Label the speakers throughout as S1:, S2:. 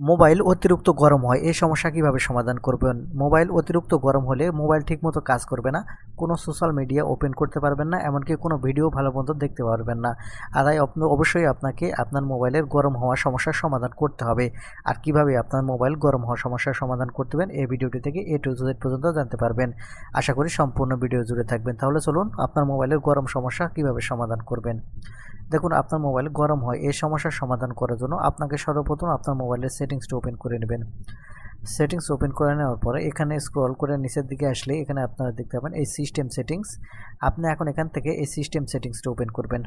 S1: Mobile অতিরিক্ত গরম হয়, এই সমস্যা কীভাবে সমাধান করবেন? মোবাইল অতিরিক্ত গরম হলে মোবাইল ঠিকমতো কাজ করবে না, কোনো সোশ্যাল মিডিয়া ওপেন করতে পারবেন না, এমনকি কোনো ভিডিও ভালো মতো দেখতে পারবেন না। আর তাই অবশ্যই আপনাকে আপনার মোবাইলের গরম হওয়া সমস্যার সমাধান করতে হবে। আর কীভাবে আপনার মোবাইল গরম হওয়া সমস্যার সমাধান করতে পারেন এই ভিডিওটি থেকে এ টু জেড পর্যন্ত জানতে পারবেন। আশা করি সম্পূর্ণ ভিডিও জুড়ে থাকবেন। তাহলে চলুন আপনার মোবাইলের গরম সমস্যা কীভাবে সমাধান করবেন? দেখুন, আপনার মোবাইল গরম হয়, এই সমস্যার সমাধান করার জন্য আপনাকে সর্বপ্রথম আপনার মোবাইলের সেটিংসটা ওপেন করে নেবেন। সেটিংস ওপেন করে নেওয়ার পরে এখানে স্ক্রল করে নিচের দিকে আসলে এখানে আপনারা দেখতে পাবেন এই সিস্টেম সেটিংস আপনি এখন এখান থেকে এই সিস্টেম সেটিংসটা ওপেন করবেন।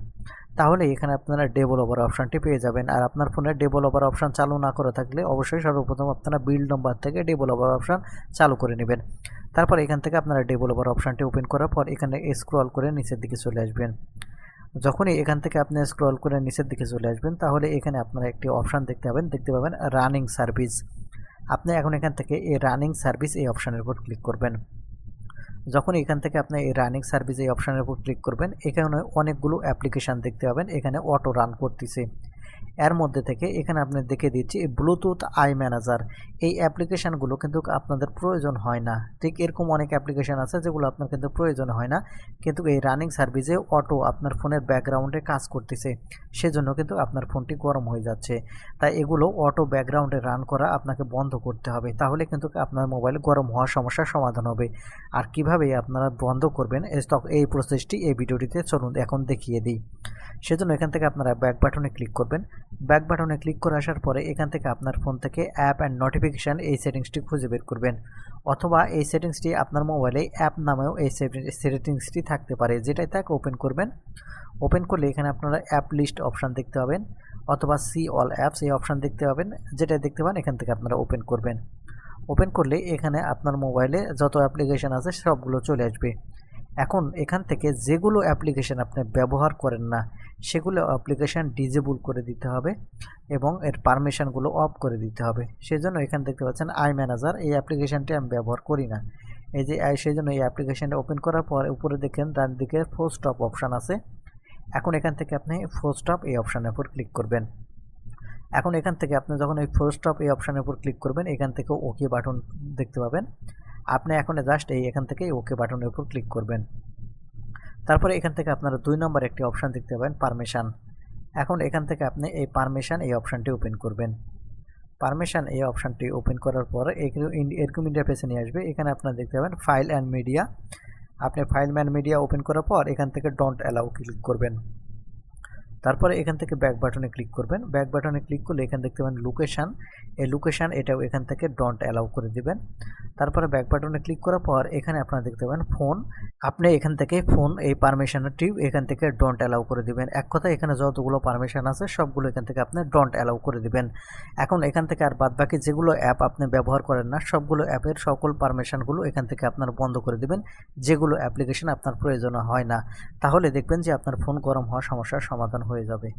S1: তাহলে এখানে আপনারা ডেভেলপার অপশানটি পেয়ে যাবেন। আর আপনার ফোনে ডেভেলপার অপশান চালু না করে থাকলে অবশ্যই সর্বপ্রথম আপনারা বিল্ড নম্বর থেকে ডেভেলপার অপশান চালু করে নেবেন। তারপর এখান থেকে আপনারা ডেভেলপার অপশানটি ওপেন করার পর এখানে স্ক্রল করে নিচের দিকে চলে আসবেন। যখনই এখান থেকে আপনি স্ক্রল করে নিচের দিকে চলে আসবেন, তাহলে এখানে আপনারা একটি অপশান দেখতে পাবেন। দেখতে পাবেন রানিং সার্ভিস আপনি এখন এখান থেকে এই রানিং সার্ভিস এই অপশানের উপর ক্লিক করবেন। যখন এখান থেকে আপনি এই রানিং সার্ভিস এই অপশানের উপর ক্লিক করবেন, এখানে অনেকগুলো অ্যাপ্লিকেশান দেখতে পাবেন। এখানে অটো রান করতেছে। এর মধ্যে থেকে এখানে আপনি দেখে দিচ্ছি ব্লুটুথ আই ম্যানেজার এই অ্যাপ্লিকেশানগুলো কিন্তু আপনাদের প্রয়োজন হয় না। ঠিক এরকম অনেক অ্যাপ্লিকেশান আছে যেগুলো আপনার কিন্তু প্রয়োজন হয় না। কিন্তু এই রানিং সার্ভিসে অটো আপনার ফোনের ব্যাকগ্রাউন্ডে কাজ করতেছে। সেজন্য কিন্তু আপনার ফোনটি গরম হয়ে যাচ্ছে। তাই এগুলো অটো ব্যাকগ্রাউন্ডে রান করা আপনাকে বন্ধ করতে হবে। তাহলে কিন্তু আপনার মোবাইল গরম হওয়ার সমস্যার সমাধান হবে। আর কীভাবে আপনারা বন্ধ করবেন এই এই প্রসেসটি এই ভিডিওটিতে চলুন এখন দেখিয়ে দিই। সেজন্য এখান থেকে আপনারা ব্যাক বাটনে ক্লিক করবেন। ব্যাক বাটনে ক্লিক করে আসার পরে এখান থেকে আপনার ফোন থেকে অ্যাপ অ্যান্ড নোটিফিকেশান এই সেটিংসটি খুঁজে বের করবেন। অথবা এই সেটিংসটি আপনার মোবাইলে অ্যাপ নামেও এই সেটিংসটি থাকতে পারে, যেটাই তাকে ওপেন করবেন। ওপেন করলে এখানে আপনারা অ্যাপ লিস্ট অপশান দেখতে পাবেন, অথবা সি অল অ্যাপস এই অপশান দেখতে পাবেন যেটা দেখতে পান এখান থেকে আপনারা ওপেন করবেন। ওপেন করলে এখানে আপনার মোবাইলে যত অ্যাপ্লিকেশান আছে সবগুলো চলে আসবে। এখন এখান থেকে যেগুলো অ্যাপ্লিকেশান আপনি ব্যবহার করেন না সেগুলো অ্যাপ্লিকেশান ডিজেবল করে দিতে হবে এবং এর পারমিশনগুলো অফ করে দিতে হবে। সেজন্য এখানে দেখতে পাচ্ছেন আই ম্যানেজার এই অ্যাপ্লিকেশানটি আমি ব্যবহার করি না। এই যে সেই জন্য এই অ্যাপ্লিকেশানটা ওপেন করার পর উপরে দেখেন ডান দিকে ফোর স্টপ অপশান আছে। এখন এখান থেকে আপনি ফোর স্টপ এই অপশানের উপর ক্লিক করবেন। এখন এখান থেকে আপনি যখন এই ফোর স্টপ এই অপশানের উপর ক্লিক করবেন, এখান থেকে ওকে বাটন দেখতে পাবেন। আপনি এখন জাস্ট এই এখান থেকে ওকে বাটনের উপর ক্লিক করবেন। তারপরে এখান থেকে আপনারা দুই নম্বর একটি অপশান দেখতে পাবেন পারমিশান এখন এখান থেকে আপনি এই পারমিশান এই অপশানটি ওপেন করবেন। পারমিশান এই অপশানটি ওপেন করার পর এরকম ইন- এরকম ইন্টারফেসে নিয়ে আসবে। এখানে আপনারা দেখতে পাবেন ফাইল অ্যান্ড মিডিয়া আপনি ফাইল ম্যান মিডিয়া ওপেন করার পর এখান থেকে ডোন্ট অ্যালাউ ক্লিক করবেন। তারপরে এখান থেকে ব্যাক বাটনে ক্লিক করবেন। ব্যাক বাটনে ক্লিক করলে এখানে দেখতে পাবেন লোকেশান এই লোকেশান এটাও এখান থেকে ডন্ট অ্যালাউ করে দিবেন। তারপরে ব্যাক বাটনে ক্লিক করার পর এখানে আপনারা দেখতে পাবেন ফোন আপনি এখান থেকে ফোন এই পারমিশনটি এখান থেকে ডন্ট অ্যালাউ করে দিবেন। এক কথা এখানে যতগুলো পারমিশন আছে, সবগুলো এখান থেকে আপনি ডন্ট অ্যালাউ করে দিবেন। এখন এখান থেকে আর বাদ বাকি যেগুলো অ্যাপ আপনি ব্যবহার করেন না, সবগুলো অ্যাপের সকল পারমিশনগুলো এখান থেকে আপনার বন্ধ করে দিবেন। যেগুলো অ্যাপ্লিকেশন আপনার প্রয়োজন হয় না। তাহলে দেখবেন যে আপনার ফোন গরম হওয়ার সমস্যার সমাধান হয়ে যাবে